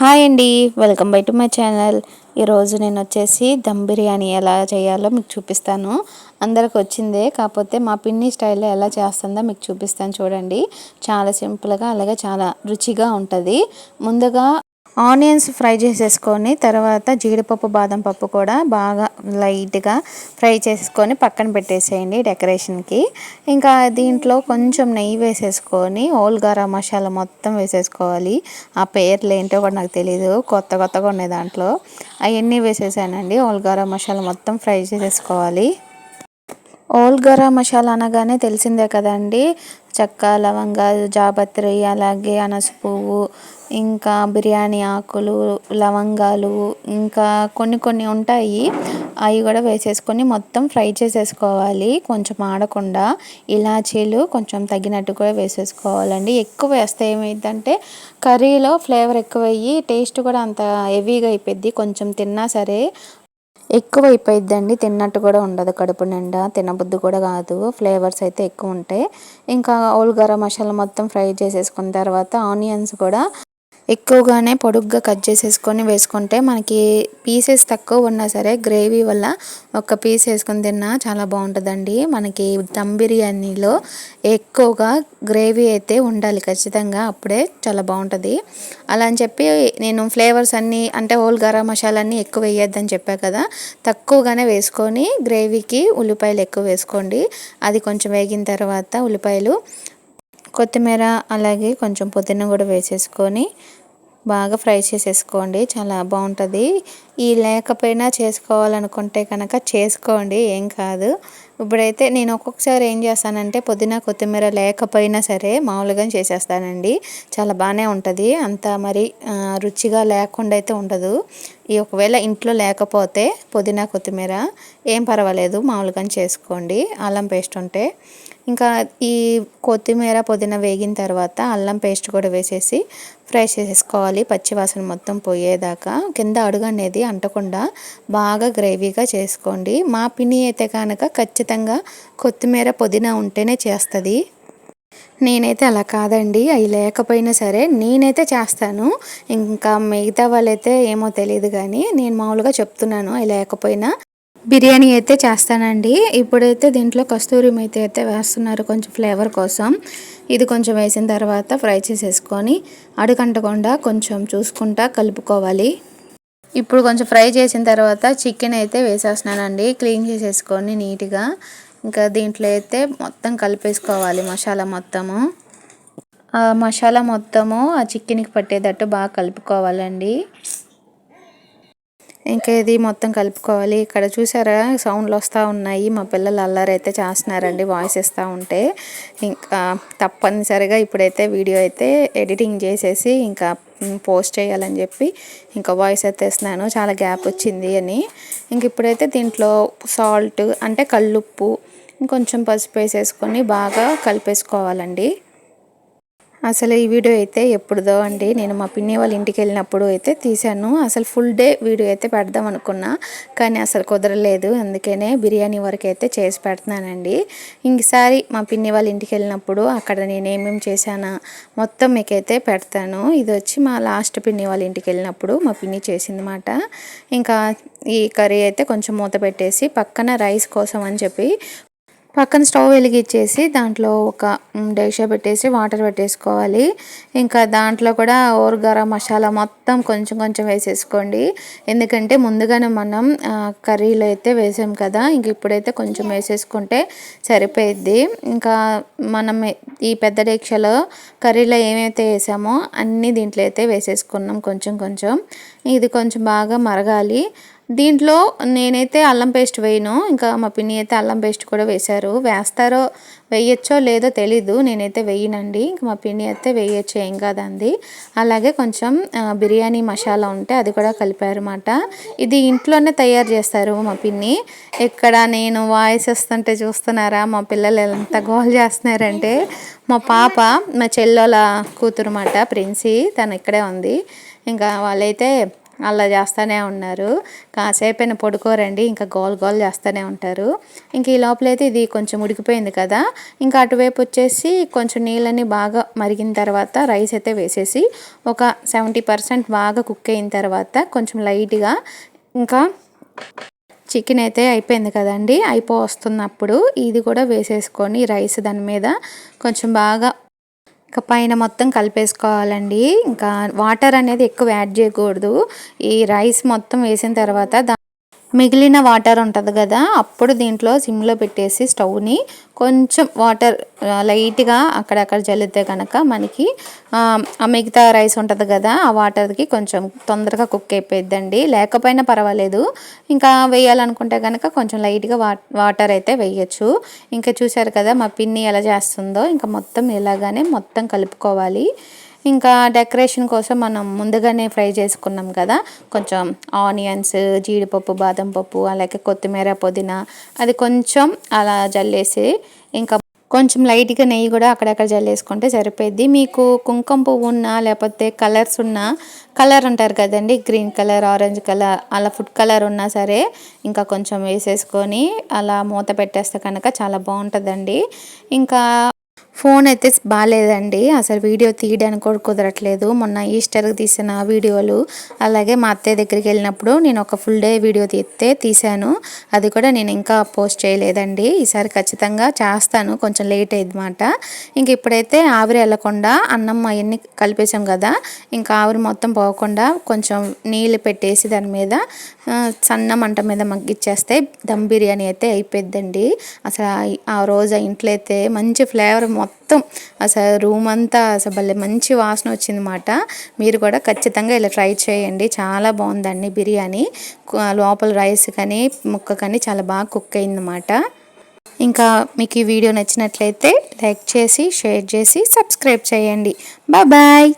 Hi అండి welcome bye to my channel. ఈరోజు నేను వచ్చేసి దమ్ బిర్యానీ ఎలా చేయాలో మీకు చూపిస్తాను. అందరికి వచ్చిందే కాకపోతే మా పిన్ని స్టైల్లో ఎలా చేస్తుందో మీకు చూపిస్తాను చూడండి. చాలా సింపుల్గా అలాగే చాలా రుచిగా ఉంటుంది. ముందుగా ఆనియన్స్ ఫ్రై చేసేసుకొని తర్వాత జీడిపప్పు బాదం పప్పు కూడా బాగా లైట్గా ఫ్రై చేసుకొని పక్కన పెట్టేసేయండి డెకరేషన్కి. ఇంకా దీంట్లో కొంచెం నెయ్యి వేసేసుకొని ఓల్ గరం మసాలా మొత్తం వేసేసుకోవాలి. ఆ పేర్లు ఏంటో కూడా నాకు తెలియదు కొత్త కొత్తగా ఉన్నాయి దాంట్లో. అవన్నీ వేసేసానండి ఓల్ గరం మసాలా మొత్తం ఫ్రై చేసేసుకోవాలి. ఓల్ గరం మసాలా అనగానే తెలిసిందే కదండి చెక్క లవంగాలు జాపత్రి అలాగే అనస పువ్వు ఇంకా బిర్యానీ ఆకులు లవంగాలు ఇంకా కొన్ని కొన్ని ఉంటాయి. అవి కూడా వేసేసుకొని మొత్తం ఫ్రై చేసేసుకోవాలి. కొంచెం ఆడకుండా ఇలాచీలు కొంచెం తగినట్టు కూడా వేసేసుకోవాలండి. ఎక్కువ వేస్తే ఏమైందంటే కర్రీలో ఫ్లేవర్ ఎక్కువ అయ్యి టేస్ట్ కూడా అంత హెవీగా అయిపోద్ది. కొంచెం తిన్నా సరే ఎక్కువ అయిపోయిద్దండి తిన్నట్టు కూడా ఉండదు కడుపు నిండా. తినబుద్ధి కూడా కాదు. ఫ్లేవర్స్ అయితే ఎక్కువ ఉంటాయి. ఇంకా ఓల్ గరం మసాలా మొత్తం ఫ్రై చేసేసుకున్న తర్వాత ఆనియన్స్ కూడా ఎక్కువగానే పొడుగ్గా కట్ చేసేసుకొని వేసుకుంటే మనకి పీసెస్ తక్కువ ఉన్నా సరే గ్రేవీ వల్ల ఒక పీస్ వేసుకొని తిన్నా చాలా బాగుంటుందండి. మనకి దమ్ బిర్యానీలో ఎక్కువగా గ్రేవీ అయితే ఉండాలి ఖచ్చితంగా అప్పుడే చాలా బాగుంటుంది. అలా అని చెప్పి నేను ఫ్లేవర్స్ అన్నీ అంటే హోల్ గరం మసాలా అన్నీ ఎక్కువ వేయొద్దని చెప్పా కదా తక్కువగానే వేసుకొని గ్రేవీకి ఉల్లిపాయలు ఎక్కువ వేసుకోండి. అది కొంచెం వేగిన తర్వాత ఉల్లిపాయలు కొత్తిమీర అలాగే కొంచెం పుదీనా కూడా వేసేసుకొని బాగా ఫ్రై చేసేసుకోండి. చాలా బాగుంటుంది. ఈ లేకపోయినా చేసుకోవాలనుకుంటే కనుక చేసుకోండి. ఏం కాదు. ఇప్పుడైతే నేను ఒక్కొక్కసారి ఏం చేస్తానంటే పుదీనా కొత్తిమీర లేకపోయినా సరే మామూలుగా చేసేస్తానండి. చాలా బాగానే ఉంటుంది. అంత మరి రుచిగా లేకుండా అయితే ఉండదు. ఈ ఒకవేళ ఇంట్లో లేకపోతే పుదీనా కొత్తిమీర ఏం పర్వాలేదు. మామూలుగా చేసుకోండి. అల్లం పేస్ట్ ఉంటే. ఇంకా ఈ కొత్తిమీర పుదీనా వేగిన తర్వాత అల్లం పేస్ట్ కూడా వేసేసి ఫ్రై చేసేసుకోవాలి. పచ్చివాసన మొత్తం పోయేదాకా కింద అడుగు అనేది అంటకుండా బాగా గ్రేవీగా చేసుకోండి. మా పిన్ని అయితే కనుక ఖచ్చితంగా కొత్తిమీర పుదీనా ఉంటేనే చేస్తుంది. నేనైతే అలా కాదండి. అవి లేకపోయినా సరే నేనైతే చేస్తాను. ఇంకా మిగతా వాళ్ళైతే ఏమో తెలియదు కానీ నేను మామూలుగా చెప్తున్నాను. అవి లేకపోయినా బిర్యానీ అయితే చేస్తానండి. ఇప్పుడైతే దీంట్లో కస్తూరి మేతి అయితే వేస్తున్నారు కొంచెం ఫ్లేవర్ కోసం. ఇది కొంచెం వేసిన తర్వాత ఫ్రై చేసేసుకొని అడుగంటకుండా కొంచెం చూసుకుంటా కలుపుకోవాలి. ఇప్పుడు కొంచెం ఫ్రై చేసిన తర్వాత చికెన్ అయితే వేసేస్తున్నానండి. క్లీన్ చేసేసుకొని నీట్గా ఇంకా దీంట్లో అయితే మొత్తం కలిపేసుకోవాలి మసాలా మొత్తము. ఆ మసాలా మొత్తము ఆ చికెన్కి పట్టేటట్టు బాగా కలుపుకోవాలండి. ఇంకా ఇది మొత్తం కలుపుకోవాలి. ఇక్కడ చూసారా? సౌండ్లు వస్తూ ఉన్నాయి. మా పిల్లలు అల్లరైతే చేస్తున్నారండి వాయిస్ ఇస్తూ ఉంటే. ఇంకా తప్పనిసరిగా ఇప్పుడైతే వీడియో అయితే ఎడిటింగ్ చేసేసి ఇంకా పోస్ట్ చేయాలని చెప్పి ఇంకా వాయిస్ అయితే ఇస్తున్నాను. చాలా గ్యాప్ వచ్చింది అని. ఇంక ఇప్పుడైతే దీంట్లో సాల్ట్ అంటే కల్లుప్పు ఇంకొంచెం పసుపు వేసేసుకొని బాగా కలిపేసుకోవాలండి. అసలు ఈ వీడియో అయితే ఎప్పుడుదో అండి. నేను మా పిన్ని వాళ్ళ ఇంటికి వెళ్ళినప్పుడు అయితే తీశాను. అసలు ఫుల్ డే వీడియో అయితే పెడదాం అనుకున్నా కానీ అసలు కుదరలేదు. అందుకనే బిర్యానీ వరకు అయితే చేసి పెడుతున్నానండి. ఇంకసారి మా పిన్ని వాళ్ళ ఇంటికి వెళ్ళినప్పుడు అక్కడ నేను ఏమేమి చేశానా మొత్తం మీకైతే పెడతాను. ఇది వచ్చి మా లాస్ట్ పిన్ని వాళ్ళ ఇంటికి వెళ్ళినప్పుడు మా పిన్ని చేసిందన్నమాట. ఇంకా ఈ కర్రీ అయితే కొంచెం మూత పెట్టేసి పక్కన రైస్ కోసం అని చెప్పి పక్కన స్టవ్ వెలిగించేసి దాంట్లో ఒక డేషా పెట్టేసి వాటర్ పెట్టేసుకోవాలి. ఇంకా దాంట్లో కూడా ఓర్ మసాలా మొత్తం కొంచెం కొంచెం వేసేసుకోండి. ఎందుకంటే ముందుగానే మనం కర్రీలో అయితే వేసాం కదా ఇంక ఇప్పుడైతే కొంచెం వేసేసుకుంటే సరిపోయిద్ది. ఇంకా మనం ఈ పెద్ద డేక్షలో కర్రీలో ఏమైతే వేసామో అన్నీ దీంట్లో అయితే వేసేసుకున్నాం కొంచెం కొంచెం. ఇది కొంచెం బాగా మరగాలి. దీంట్లో నేనైతే అల్లం పేస్ట్ వేయను. ఇంకా మా పిన్ని అయితే అల్లం పేస్ట్ కూడా వేశారు. వేస్తారో వేయచ్చో లేదో తెలీదు. నేనైతే వేయనండి. ఇంకా మా పిన్ని అయితే వేయచ్చు ఏం కాదండి. అలాగే కొంచెం బిర్యానీ మసాలా ఉంటే అది కూడా కలిపారన్నమాట. ఇది ఇంట్లోనే తయారు చేస్తారు మా పిన్ని. ఇక్కడ నేను వాయిస్ వస్తుంటే చూస్తున్నారా? మా పిల్లలు ఎంత గోల్ చేస్తున్నారంటే మా పాప మా చెల్లెల కూతురు మాట ప్రిన్సీ. తను ఇక్కడే ఉంది. ఇంకా వాళ్ళైతే అలా చేస్తూనే ఉన్నారు. కాసేపైన పడుకోరండి ఇంకా గోల్ గోల్ చేస్తూనే ఉంటారు. ఇంక ఈ లోపలైతే ఇది కొంచెం ఉడికిపోయింది కదా ఇంకా అటువైపు వచ్చేసి కొంచెం నీళ్ళని బాగా మరిగిన తర్వాత రైస్ అయితే వేసేసి ఒక సెవెంటీ పర్సెంట్ బాగా కుక్ అయిన తర్వాత కొంచెం లైట్గా ఇంకా చికెన్ అయితే అయిపోయింది కదండి అయిపో వస్తున్నప్పుడు ఇది కూడా వేసేసుకొని రైస్ దాని మీద కొంచెం బాగా ఇంకా పైన మొత్తం కలిపేసుకోవాలండి. ఇంకా వాటర్ అనేది ఎక్కువ యాడ్ చేయకూడదు. ఈ రైస్ మొత్తం వేసిన తర్వాత మిగిలిన వాటర్ ఉంటుంది కదా అప్పుడు దీంట్లో సిమ్లో పెట్టేసి స్టవ్ని కొంచెం వాటర్ లైట్గా అక్కడక్కడ జల్లితే కనుక మనకి ఆ మిగతా రైస్ ఉంటుంది కదా ఆ వాటర్కి కొంచెం తొందరగా కుక్ అయిపోయిద్దండి. లేకపోయినా పర్వాలేదు. ఇంకా వేయాలనుకుంటే కనుక కొంచెం లైట్గా వాటర్ అయితే వేయచ్చు. ఇంకా చూసారు కదా మా పిన్ని ఎలా చేస్తుందో ఇంకా మొత్తం ఇలాగానే మొత్తం కలుపుకోవాలి. ఇంకా డెకరేషన్ కోసం మనం ముందుగానే ఫ్రై చేసుకున్నాం కదా. కొంచెం ఆనియన్స్ జీడిపప్పు బాదం పప్పు అలాగే కొత్తిమీర పుదీనా అది కొంచెం అలా జల్లేసి ఇంకా కొంచెం లైట్గా నెయ్యి కూడా అక్కడక్కడ జల్లేసుకుంటే సరిపోద్ది మీకు కుంకుమ పువ్వు ఉన్నా లేకపోతే కలర్స్ ఉన్నా కలర్ అంటారు కదండి గ్రీన్ కలర్ ఆరెంజ్ కలర్ అలా ఫుడ్ కలర్ ఉన్నా సరే ఇంకా కొంచెం వేసేసుకొని అలా మూత పెట్టేస్తే కనుక చాలా బాగుంటుందండి. ఇంకా ఫోన్ అయితే బాగాలేదండి అసలు వీడియో తీయడానికి కూడా కుదరట్లేదు. మొన్న ఈస్టర్కి తీసిన వీడియోలు అలాగే మా అత్తయ్య దగ్గరికి వెళ్ళినప్పుడు నేను ఒక ఫుల్ డే వీడియో తీస్తే తీశాను. అది కూడా నేను ఇంకా పోస్ట్ చేయలేదండి. ఈసారి ఖచ్చితంగా చేస్తాను. కొంచెం లేట్ అయిందన్నమాట ఇంక ఇప్పుడైతే ఆవిరి వెళ్ళకుండా అన్నం అవన్నీ కలిపేసాం కదా. ఇంకా ఆవిరి మొత్తం పోకుండా కొంచెం నీళ్ళు పెట్టేసి దాని మీద సన్న మంట మీద మగ్గిచ్చేస్తే దమ్ బిర్యానీ అయితే అయిపోద్దండి అసలు ఆ రోజు ఆ ఇంట్లో అయితే మంచి ఫ్లేవర్ మొత్తం అసలు రూమ్ అంతా అసలు భలే మంచి వాసన వచ్చిందన్నమాట. మీరు కూడా ఖచ్చితంగా ఇలా ట్రై చేయండి. చాలా బాగుందండి బిర్యానీ. లోపల రైస్ కానీ ముక్క కానీ చాలా బాగా కుక్ అయిందన్నమాట. ఇంకా మీకు ఈ వీడియో నచ్చినట్లయితే లైక్ చేసి షేర్ చేసి సబ్స్క్రైబ్ చేయండి. బాయ్.